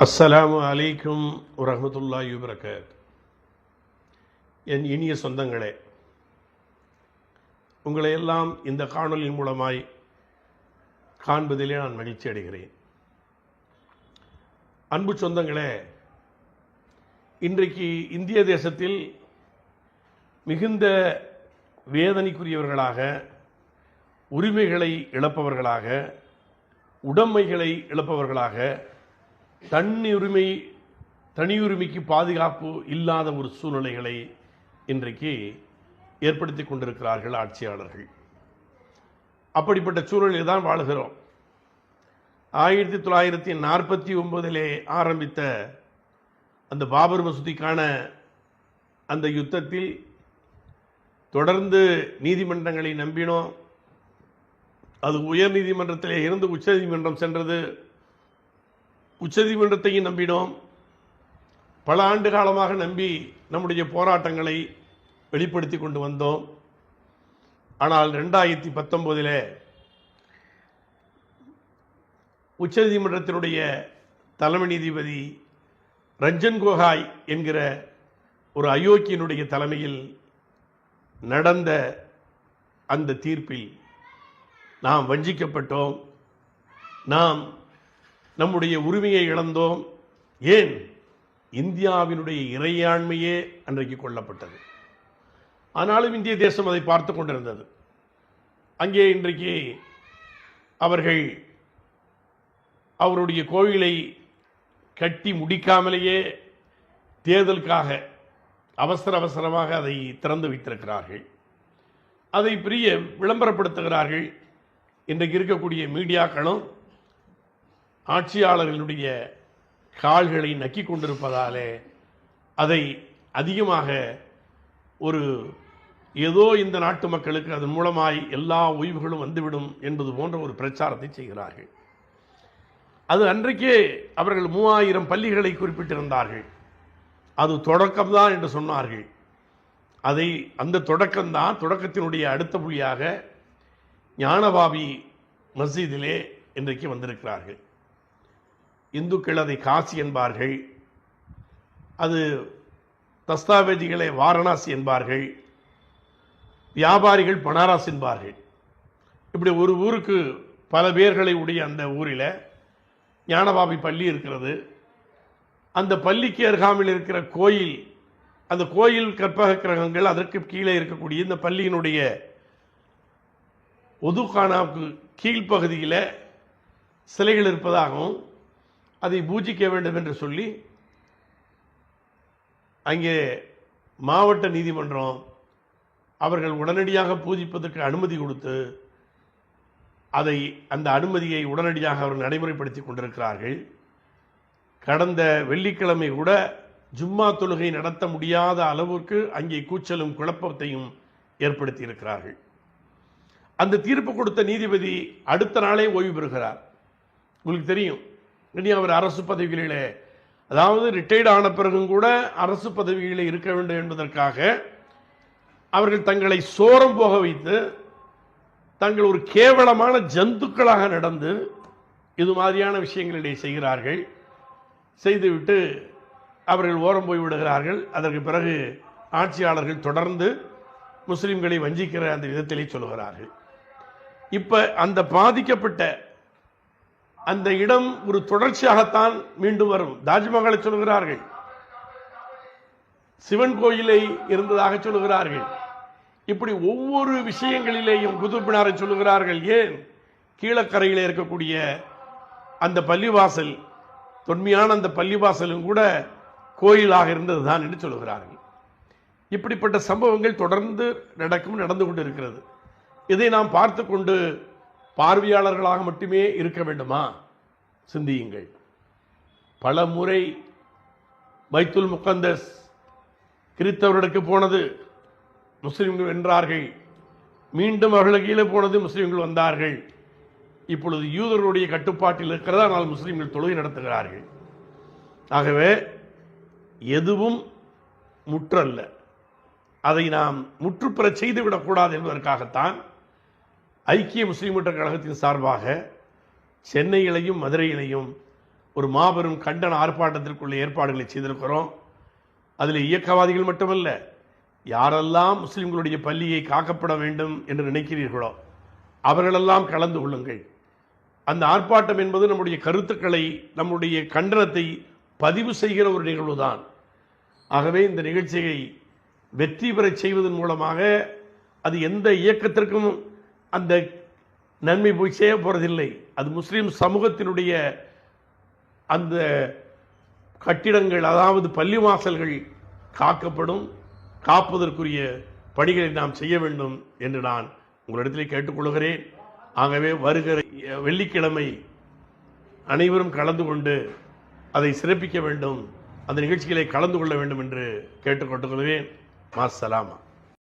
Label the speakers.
Speaker 1: அஸ்ஸலாமு அலைக்கும் வரமத்துல்லா வபரகாத். என் இனிய சொந்தங்களே உங்களை எல்லாம் இந்த காணொலியின் மூலமாய் காண்பதிலே நான் மகிழ்ச்சி அடைகிறேன். அன்பு சொந்தங்களே இன்றைக்கு இந்திய தேசத்தில் மிகுந்த வேதனைக்குரியவர்களாக உரிமைகளை இழப்பவர்களாக உடைமைகளை இழப்பவர்களாக தன்னுரிமை தனியுரிமைக்கு பாதுகாப்பு இல்லாத ஒரு சூழ்நிலைகளை இன்றைக்கு ஏற்படுத்தி கொண்டிருக்கிறார்கள் ஆட்சியாளர்கள். அப்படிப்பட்ட சூழலில் தான் வாழுகிறோம். ஆயிரத்தி தொள்ளாயிரத்தி நாற்பத்தி ஒன்பதிலே ஆரம்பித்த அந்த பாபர் மசூதிக்கான அந்த யுத்தத்தில் தொடர்ந்து நீதிமன்றங்களை நம்பினோம். அது உயர் நீதிமன்றத்திலே இருந்து உச்சநீதிமன்றம் சென்றது. உச்சநீதிமன்றத்தையும் நம்பினோம். பல ஆண்டு காலமாக நம்பி நம்முடைய போராட்டங்களை வெளிப்படுத்தி கொண்டு வந்தோம். ஆனால் ரெண்டாயிரத்தி பத்தொம்போதில் உச்சநீதிமன்றத்தினுடைய தலைமை நீதிபதி ரஞ்சன் கோகாய் என்கிற ஒரு அயோக்கியனுடைய தலைமையில் நடந்த அந்த தீர்ப்பில் நாம் வஞ்சிக்கப்பட்டோம். நாம் நம்முடைய உரிமையை இழந்தோம். ஏன்? இந்தியாவினுடைய இறையாண்மையே அன்றைக்கு கொல்லப்பட்டது. ஆனாலும் இந்திய தேசம் அதை பார்த்து கொண்டிருந்தது. அங்கே இன்றைக்கு அவர்கள் அவருடைய கோவிலை கட்டி முடிக்காமலேயே தேர்தலுக்காக அவசர அவசரமாக அதை திறந்து வைத்திருக்கிறார்கள். அதை பெரிய விளம்பரப்படுத்துகிறார்கள். இன்றைக்கு இருக்கக்கூடிய மீடியாக்களும் ஆட்சியாளர்களுடைய கால்களை நக்கி கொண்டிருப்பதாலே அதை அதிகமாக ஒரு ஏதோ இந்த நாட்டு மக்களுக்கு அதன் மூலமாய் எல்லா ஓய்வுகளும் வந்துவிடும் என்பது போன்ற ஒரு பிரச்சாரத்தை செய்கிறார்கள். அது அன்றைக்கே அவர்கள் மூவாயிரம் பள்ளிகளை குறிப்பிட்டிருந்தார்கள். அது தொடக்கம்தான் என்று சொன்னார்கள். அதை அந்த தொடக்கம்தான் தொடக்கத்தினுடைய அடுத்த புள்ளியாக ஞானபாபி மஸ்ஜிதிலே இன்றைக்கு வந்திருக்கிறார்கள். இந்துக்கள் அதை காசி என்பார்கள். அது தஸ்தாவேதிகளை வாரணாசி என்பார்கள். வியாபாரிகள் பனாரஸ் என்பார்கள். இப்படி ஒரு ஊருக்கு பல பேர்களை உடைய அந்த ஊரில் ஞானபாபி பள்ளி இருக்கிறது. அந்த பள்ளிக்கு அருகாமையில் இருக்கிற கோயில் அந்த கோயில் கற்பக கிரகங்கள் அதற்கு கீழே இருக்கக்கூடிய இந்த பள்ளியினுடைய ஒதுக்கானாவுக்கு கீழ்ப்பகுதியில் சிலைகள் இருப்பதாகவும் அதை பூஜிக்க வேண்டும் என்று சொல்லி அங்கே மாவட்ட நீதிமன்றம் அவர்கள் உடனடியாக பூஜிப்பதற்கு அனுமதி கொடுத்து அதை அந்த அனுமதியை உடனடியாக அவர் நடைமுறைப்படுத்தி கொண்டிருக்கிறார்கள். கடந்த வெள்ளிக்கிழமை கூட ஜும்மா தொழுகை நடத்த முடியாத அளவுக்கு அங்கே கூச்சலும் குழப்பத்தையும் ஏற்படுத்தி இருக்கிறார்கள் அந்த தீர்ப்பு கொடுத்த நீதிபதி அடுத்த நாளே ஓய்வு பெறுகிறார். உங்களுக்கு தெரியும். இனி அவர் அரசு பதவிகளிலே அதாவது ரிட்டையர்ட் ஆன பிறகும் கூட அரசு பதவிகளில் இருக்க வேண்டும் என்பதற்காக அவர்கள் தங்களை சோரம் போக வைத்து தங்கள் ஒரு கேவலமான ஜந்துக்களாக நடந்து இது மாதிரியான விஷயங்களிலே செய்கிறார்கள். செய்துவிட்டு அவர்கள் ஓரம் போய் விடுகிறார்கள். அதற்கு பிறகு ஆட்சியாளர்கள் தொடர்ந்து முஸ்லிம்களை வஞ்சிக்கிற அந்த விதத்திலே சொல்கிறார்கள் இப்போ அந்த பாதிக்கப்பட்ட அந்த இடம் ஒரு தொடர்ச்சியாகத்தான் மீண்டும் வரும். தாஜ்மஹாலை சொல்கிறார்கள் சிவன் கோயிலை இருந்ததாக சொல்லுகிறார்கள். இப்படி ஒவ்வொரு விஷயங்களிலேயும் குதுப்பினாரை சொல்லுகிறார்கள். ஏன்? கீழக்கரையில் இருக்கக்கூடிய அந்த பள்ளிவாசல் தொன்மையான அந்த பள்ளிவாசலும் கூட கோயிலாக இருந்தது தான் என்று சொல்லுகிறார்கள். இப்படிப்பட்ட சம்பவங்கள் தொடர்ந்து நடக்கும் நடந்து கொண்டு இருக்கிறது இதை நாம் பார்த்து கொண்டு பார்வையாளர்களாக மட்டுமே இருக்க வேண்டுமா? சிந்தியுங்கள். பல முறை பைத்துல் முக்கந்தஸ் கிறித்தவர்களுக்கு போனது முஸ்லிம்கள் வென்றார்கள். மீண்டும் அவர்களுக்கு கீழே போனது முஸ்லிம்கள் வந்தார்கள். இப்பொழுது யூதர்களுடைய கட்டுப்பாட்டில் இருக்கிறதா? ஆனால் முஸ்லிம்கள் தொழுகை நடத்துகிறார்கள். ஆகவே எதுவும் முற்றல்ல. அதை நாம் முற்றுப்பெற செய்துவிடக்கூடாது என்பதற்காகத்தான் ஐக்கிய முஸ்லீம் முன்னேற்ற கழகத்தின் சார்பாக சென்னையிலையும் மதுரையிலையும் ஒரு மாபெரும் கண்டன ஆர்ப்பாட்டத்திற்குள்ள ஏற்பாடுகளை செய்திருக்கிறோம். அதில் இயக்கவாதிகள் மட்டுமல்ல யாரெல்லாம் முஸ்லிம்களுடைய பள்ளியை காக்கப்பட வேண்டும் என்று நினைக்கிறீர்களோ அவர்களெல்லாம் கலந்து கொள்ளுங்கள். அந்த ஆர்ப்பாட்டம் என்பது நம்முடைய கருத்துக்களை நம்முடைய கண்டனத்தை பதிவு செய்கிற ஒரு நிகழ்வு தான் ஆகவே இந்த நிகழ்ச்சியை வெற்றி பெறச் செய்வதன் மூலமாக அது எந்த இயக்கத்திற்கும் அந்த நன்மை போய் செய்ய போகிறதில்லை அது முஸ்லீம் சமூகத்தினுடைய அந்த கட்டிடங்கள் அதாவது பள்ளி வாசல்கள் காக்கப்படும். காப்பதற்குரிய பணிகளை நாம் செய்ய வேண்டும் என்று நான் உங்களிடத்திலே கேட்டுக்கொள்கிறேன். ஆகவே வருகிற வெள்ளிக்கிழமை அனைவரும் கலந்து கொண்டு அதை சிறப்பிக்க வேண்டும். அந்த நிகழ்ச்சிகளை கலந்து கொள்ள வேண்டும் என்று கேட்டுக்கொண்டுள்ளேன் மாசலாமா